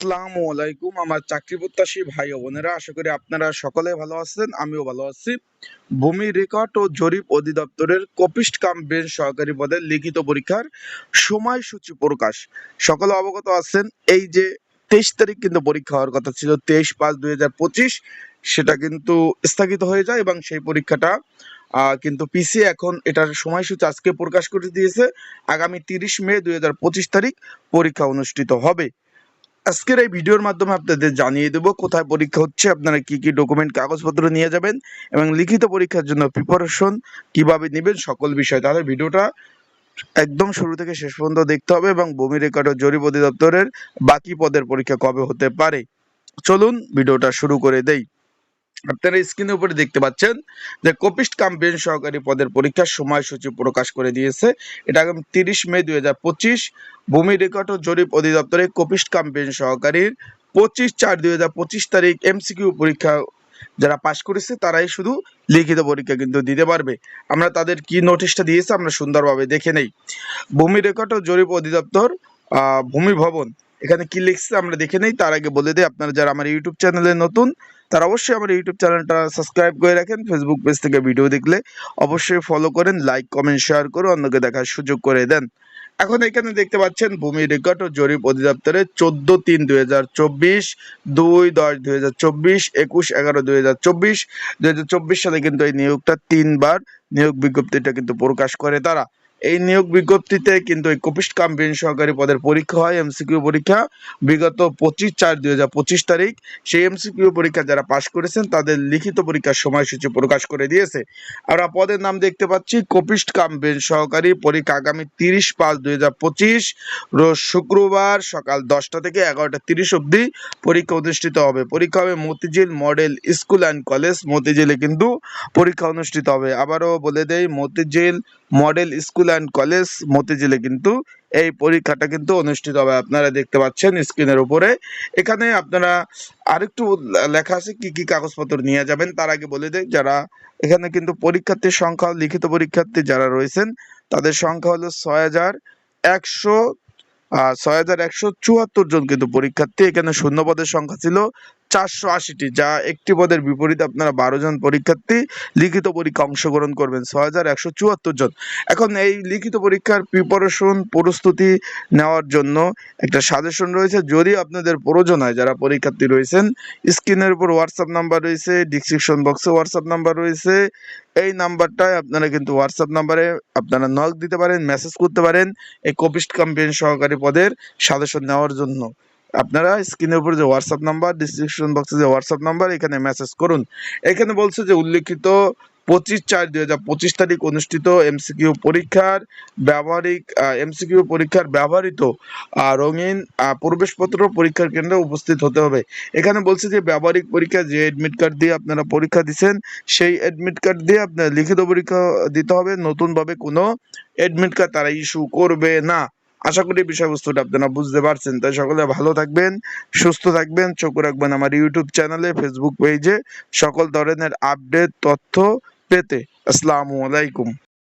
আসসালামু আলাইকুম, আমার চাকরি প্রত্যাশী ভাই বোনেরা। আশা করি আপনারা সকলে ভালো আছেন, আমিও ভালো আছি। ভূমি রেকর্ড ও জরিপ অধিদপ্তরের কপিস্ট কাম বেঞ্চ সহকারী লিখিত পরীক্ষার সময়সূচি প্রকাশ। সকলে অবগত আছেন, এই যে তেইশ তারিখ কিন্তু পরীক্ষা হওয়ার কথা ছিল, তেইশ পাঁচ দুই সেটা কিন্তু স্থগিত হয়ে যায় এবং সেই পরীক্ষাটা কিন্তু পিসি এখন এটার সময়সূচি আজকে প্রকাশ করে দিয়েছে। আগামী তিরিশ মে দুই হাজার পঁচিশ তারিখ পরীক্ষা অনুষ্ঠিত হবে। আজকের এই ভিডিওর মাধ্যমে আপনাদের জানিয়ে দেব কোথায় পরীক্ষা হচ্ছে, আপনারা কি কি ডকুমেন্ট কাগজপত্র নিয়ে যাবেন এবং লিখিত পরীক্ষার জন্য প্রিপারেশন কীভাবে নেবেন সকল বিষয়। তাহলে ভিডিওটা একদম শুরু থেকে শেষ পর্যন্ত দেখতে হবে এবং ভূমি রেকর্ড ও জরিপ অধিদপ্তরের বাকি পদের পরীক্ষা কবে হতে পারে। চলুন ভিডিওটা শুরু করে দেই। আপনারা স্ক্রিনের উপরে দেখতে পাচ্ছেন যে কপিস্ট কাম বেঞ্চ সহকারী পদের পরীক্ষার সময়সূচি প্রকাশ করে দিয়েছে। এটা আগামী তিরিশ মে দুই হাজার পঁচিশ। ভূমি রেকর্ড ও জরিপ অধিদপ্তরে কপিস্ট কাম বেঞ্চ সহকারীর পঁচিশ চার দুই তারিখ এমসিকিউ পরীক্ষা যারা পাশ করেছে তারাই শুধু লিখিত পরীক্ষা কিন্তু দিতে পারবে। আমরা তাদের কি নোটিশটা দিয়েছে আমরা সুন্দরভাবে দেখে নেই। ভূমি রেকর্ড ও জরিপ অধিদপ্তর ভূমি ভবন, এখানে কি লিখছে আমরা দেখে নেই। তার আগে বলে দিই, আপনারা যারা আমার ইউটিউব চ্যানেলে নতুন তারা অবশ্যই আমার ইউটিউব চ্যানেলটা সাবস্ক্রাইব করে রাখেন ফেসবুক পেজ থেকে ভিডিও দেখলে অবশ্যই ফলো করেন লাইক কমেন্ট শেয়ার করে অন্যকে দেখার সুযোগ করে দেন। এখন এখানে দেখতে পাচ্ছেন ভূমি রেকর্ড ও জরিপ অধিদপ্তরের চোদ্দ তিন দুই হাজার চব্বিশ, দুই দশ দুই হাজার চব্বিশ, একুশ এগারো দুই হাজার চব্বিশ, দুই হাজার চব্বিশ সালে কিন্তু এই নিয়োগটা তিনবার নিয়োগ বিজ্ঞপ্তিটা কিন্তু প্রকাশ করে তারা। এই নিয়োগ বিজ্ঞপ্তিতে কিন্তু এই কপিস্ট কাম বেঞ্চ সহকারী পদের পরীক্ষা হয় এমসিকিউ পরীক্ষা। বিগত পঁচিশ চার দুই হাজার পঁচিশ তারিখ সেই এমসিকিউ পরীক্ষা যারা পাশ করেছেন, তাদের লিখিত পরীক্ষার সময়সূচি প্রকাশ করে দিয়েছে। আমরা পদের নাম দেখতে পাচ্ছি কপিস্ট কাম বেঞ্চ সহকারী পরীক্ষা আগামী তিরিশ পাঁচ দুই হাজার পঁচিশ রোজ শুক্রবার সকাল দশটা থেকে এগারোটা তিরিশ অবধি পরীক্ষা অনুষ্ঠিত হবে। পরীক্ষা হবে Motijheel model school and college. মতিঝিলে কিন্তু পরীক্ষা অনুষ্ঠিত হবে। আবারও বলে দেই, Motijheel model school and college মতিঝিলে কিন্তু এই পরীক্ষাটা কিন্তু অনুষ্ঠিত হবে। আপনারা দেখতে পাচ্ছেন স্ক্রিনের উপরে। এখানে আপনারা আরেকটু লেখা আছে কি কি কাগজপত্র নিয়ে যাবেন, তার আগে বলে দেয় যারা এখানে কিন্তু পরীক্ষার্থীর সংখ্যা, লিখিত পরীক্ষার্থী যারা রয়েছেন, তাদের সংখ্যা হলো ছয় হাজার একশো ছয় হাজার একশো চুয়াত্তর জন কিন্তু পরীক্ষার্থী। এখানে শূন্যপদের সংখ্যা ছিল চারশো আশিটি, যা একটি পদের বিপরীতে আপনারা বারো জন পরীক্ষার্থী লিখিত পরীক্ষা অংশগ্রহণ করবেন ছ হাজার একশো চুয়াত্তর জন। এখন এই লিখিত পরীক্ষার প্রিপারেশন প্রস্তুতি নেওয়ার জন্য একটা সাজেশন রয়েছে। যদি আপনাদের প্রয়োজন হয় যারা পরীক্ষার্থী রয়েছেন, স্ক্রিনের উপর হোয়াটসঅ্যাপ নাম্বার রয়েছে ডিসক্রিপশন বক্সে হোয়াটসঅ্যাপ নাম্বার রয়েছে। এই নাম্বারটায় আপনারা কিন্তু হোয়াটসঅ্যাপ নাম্বারে আপনারা নক দিতে পারেন মেসেজ করতে পারেন, এই কপিস্ট কাম্পেন সহকারী পদের সাজেশন নেওয়ার জন্য। আপনারা স্ক্রিনের উপর যে হোয়াটসঅ্যাপ নাম্বার ডিসক্রিপশন বক্সে যে হোয়াটসঅ্যাপ নাম্বার এখানে মেসেজ করুন। এখানে বলছে যে, উল্লেখিত পঁচিশ চার দুই হাজার পঁচিশ তারিখ অনুষ্ঠিত এমসিকিউ পরীক্ষার ব্যবহারিক এমসিকিউ পরীক্ষার ব্যবহৃত রঙিন প্রবেশপত্র পরীক্ষার কেন্দ্রে উপস্থিত হতে হবে। এখানে বলছে যে, ব্যবহারিক পরীক্ষা যে এডমিট কার্ড দিয়ে আপনারা পরীক্ষা দিচ্ছেন সেই অ্যাডমিট কার্ড দিয়ে আপনার লিখিত পরীক্ষা দিতে হবে। নতুনভাবে কোনো অ্যাডমিট কার্ড তারা ইস্যু করবে না। আশা করি বিষয়বস্তুটা আপনারা বুঝতে পারছেন। তাই সকলে ভালো থাকবেন, সুস্থ থাকবেন। চোখ রাখবেন আমার ইউটিউব চ্যানেলে ফেসবুক পেজে সকল ধরনের আপডেট তথ্য পেতে। আসসালামু আলাইকুম।